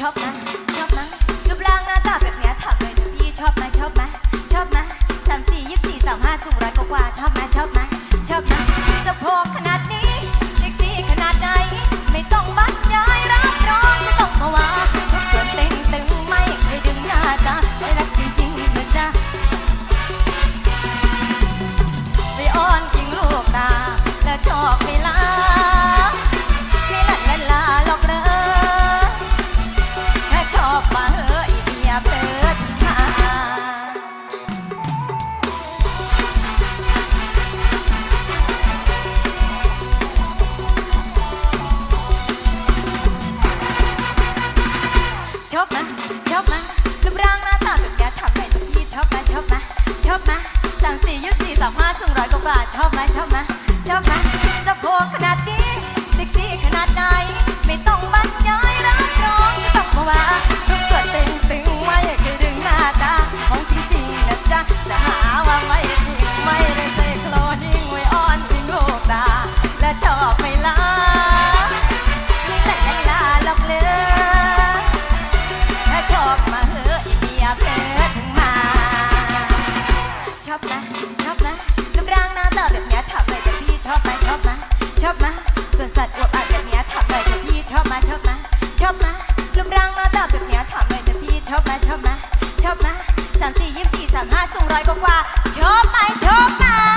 ชอบนะชอบนะรูปร่างหน้าตาแบบนี้ถามเลยเดี๋พี่ชอบไหม ชอบมะชอบมะรูปร่างหน้าตาแบบนี้ทำให้ทุกที่ชอบมะชอบมะชอบมะสามสี่ยี่สี่สามห้าสูงร้อยกว่าชอบมะชอบมะชอบมะสะโพก ชอบนะชอบนะรูปร่างหน้าตาแบบเนี้ยทำเลยแต่พี่ชอบไหมชอบไหมชอบไหมส่วนสัตว์อวบอันแบบเนี้ยทำเลยแต่พี่ชอบไหมชอบไหมชอบไหมรูปร่างหน้าตาแบบเนี้ยทำเลยแต่พี่ชอบไหมชอบไหมชอบไหมสามสี่ยี่สี่สามห้าสูงร้อยกว่าชอบไหมชอบไหม